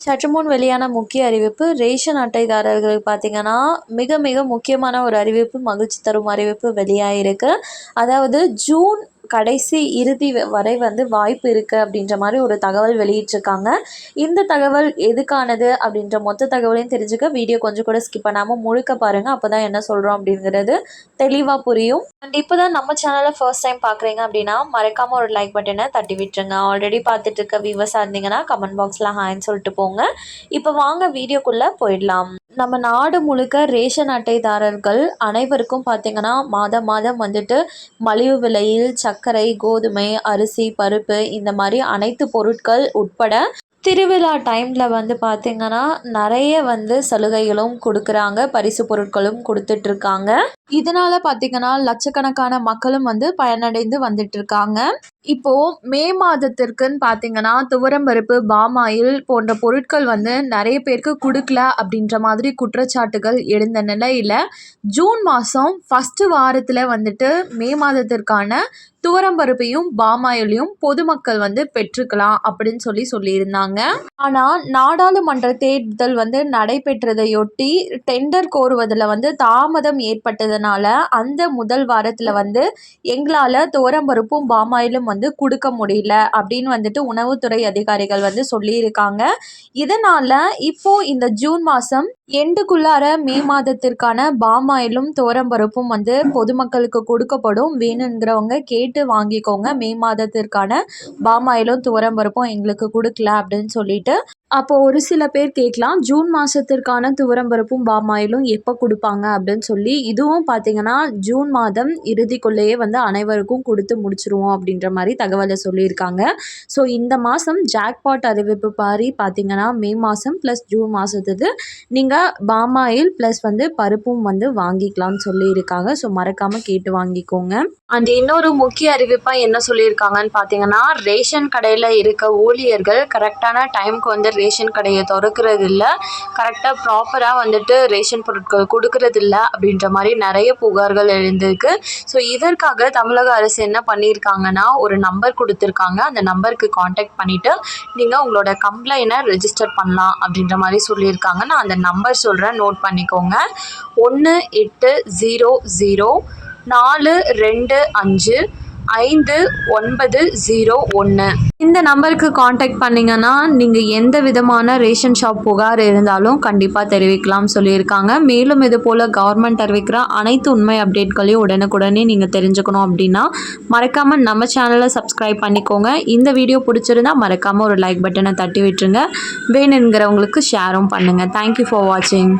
சற்று முன் வெளியான முக்கிய அறிவிப்பு ரேஷன் அட்டைதாரர்களுக்கு பார்த்தீங்கன்னா மிக மிக முக்கியமான ஒரு அறிவிப்பு மகிழ்ச்சி தரும் அறிவிப்பு வெளியாகிருக்கு அதாவது ஜூன் கடைசி இறுதி வ- வரை வந்து வாய்ப்பு இருக்குது அப்படின்ற மாதிரி ஒரு தகவல் வெளியிட்டிருக்காங்க. இந்த தகவல் எதுக்கானது அப்படின்ற மொத்த தகவலையும் தெரிஞ்சுக்க வீடியோ கொஞ்சம் கூட ஸ்கிப் பண்ணாமல் முழுக்க பாருங்கள் அப்போ தான் என்ன சொல்கிறோம் அப்படிங்கிறது தெளிவாக புரியும். அண்ட் இப்போ தான் நம்ம சேனலை ஃபர்ஸ்ட் டைம் பார்க்குறீங்க அப்படின்னா மறக்காமல் ஒரு லைக் பட்டனை தட்டி விட்டுருங்க. ஆல்ரெடி பார்த்துட்டு இருக்க வியூவர்ஸாக இருந்தீங்கன்னா கமெண்ட் பாக்ஸில் ஹாய்ன்னு சொல்லிட்டு போங்க. இப்போ வாங்க வீடியோக்குள்ளே போயிடலாம். நம்ம நாடு முழுக்க ரேஷன் அட்டைதாரர்கள் அனைவருக்கும் பார்த்தீங்கன்னா மாதம் மாதம் வந்துட்டு மலிவு விலையில் சர்க்கரை கோதுமை அரிசி பருப்பு இந்த மாதிரி அனைத்து பொருட்கள் உட்பட திருவிழா டைமில் வந்து பார்த்திங்கன்னா நிறைய வந்து சலுகைகளும் கொடுக்குறாங்க பரிசு பொருட்களும் கொடுத்துட்ருக்காங்க இதனால் பார்த்திங்கன்னா லட்சக்கணக்கான மக்களும் வந்து பயனடைந்து வந்துட்டு இருக்காங்க இப்போது மே மாதத்திற்குன்னு பார்த்தீங்கன்னா துவரம்பருப்பு பாமாயில் போன்ற பொருட்கள் வந்து நிறைய பேருக்கு கொடுக்கல அப்படின்ற மாதிரி குற்றச்சாட்டுகள் எழுந்த நிலையில் ஜூன் மாதம் ஃபஸ்ட்டு வாரத்தில் வந்துட்டு மே மாதத்திற்கான துவரம்பருப்பையும் பாமாயிலையும் பொதுமக்கள் வந்து பெற்றுக்கலாம் அப்படின்னு சொல்லி சொல்லியிருந்தாங்க. ஆனால் நாடாளுமன்ற தேர்தல் வந்து நடைபெற்றதையொட்டி டெண்டர் கோருவதில் வந்து தாமதம் ஏற்பட்டது இருந்ததுனால அந்த முதல் வாரத்தில் வந்து எங்களால் துவரம்பருப்பும் பாமாயிலும் வந்து கொடுக்க முடியல அப்படின்னு வந்துட்டு உணவுத்துறை அதிகாரிகள் வந்து சொல்லியிருக்காங்க. இதனால் இப்போ இந்த ஜூன் மாதம் எண்டுக்குள்ளார மே மாதத்திற்கான பாமாயிலும் துவரம்பருப்பும் வந்து பொதுமக்களுக்கு கொடுக்கப்படும் வேணுங்கிறவங்க கேட்டு வாங்கிக்கோங்க. மே மாதத்திற்கான பாமாயிலும் துவரம்பருப்பும் எங்களுக்கு கொடுக்கல அப்படின்னு சொல்லிட்டு. அப்போ ஒரு சில பேர் கேட்கலாம் ஜூன் மாதத்திற்கான துவரம்பருப்பும் பாமாயிலும் எப்போ கொடுப்பாங்க அப்படின்னு சொல்லி. இதுவும் பார்த்தீங்கன்னா ஜூன் மாதம் இறுதிக்குள்ளேயே வந்து அனைவருக்கும் கொடுத்து முடிச்சிருவோம் அப்படின்ற மாதிரி தகவலை சொல்லியிருக்காங்க. ஸோ இந்த மாதம் ஜாக்பாட் அறிவிப்பு பாரி பார்த்தீங்கன்னா மே மாதம் ப்ளஸ் ஜூன் மாதத்துக்கு நீங்கள் பாமாயில் ப்ளஸ் வந்து பருப்பும் வந்து வாங்கிக்கலாம்னு சொல்லியிருக்காங்க. ஸோ மறக்காமல் கேட்டு வாங்கிக்கோங்க. அண்ட் இன்னொரு முக்கிய அறிவிப்பாக என்ன சொல்லியிருக்காங்கன்னு பார்த்தீங்கன்னா ரேஷன் கடையில் இருக்க ஊழியர்கள் கரெக்டான டைம்க்கு வந்து ரேஷன் கடையை திறக்கிறது இல்லை கரெக்டாக ப்ராப்பராக வந்துட்டு ரேஷன் பொருட்கள் கொடுக்கறதில்ல அப்படின்ற மாதிரி நிறைய புகார்கள் எழுந்திருக்கு. ஸோ இதற்காக தமிழக அரசு என்ன பண்ணியிருக்காங்கன்னா ஒரு நம்பர் கொடுத்துருக்காங்க. அந்த நம்பருக்கு காண்டாக்ட் பண்ணிவிட்டு நீங்கள் உங்களோட கம்ப்ளைண்டை ரெஜிஸ்டர் பண்ணலாம் அப்படின்ற மாதிரி சொல்லியிருக்காங்க. நான் அந்த நம்பர் சொல்கிறேன் நோட் பண்ணிக்கோங்க. ஒன்று எட்டு ஜீரோ ஜீரோ நாலு ரெண்டு அஞ்சு ஐந்து ஒன்பது ஜீரோ ஒன்று இந்த நம்பருக்கு காண்டாக்ட் பண்ணிங்கன்னா நீங்கள் எந்த விதமான ரேஷன் ஷாப் புகார் இருந்தாலும் கண்டிப்பாக தெரிவிக்கலாம் சொல்லியிருக்காங்க. மேலும் இது போல் கவர்மெண்ட் அறிவிக்கிற அனைத்து உண்மை அப்டேட்களையும் உடனுக்குடனே நீங்கள் தெரிஞ்சுக்கணும் அப்படின்னா மறக்காமல் நம்ம சேனலை சப்ஸ்கிரைப் பண்ணிக்கோங்க. இந்த வீடியோ பிடிச்சிருந்தா மறக்காமல் ஒரு லைக் பட்டனை தட்டி விட்டுருங்க. வேணுங்கிறவங்களுக்கு ஷேரும் பண்ணுங்கள் தேங்க்யூ ஃபார் வாட்சிங்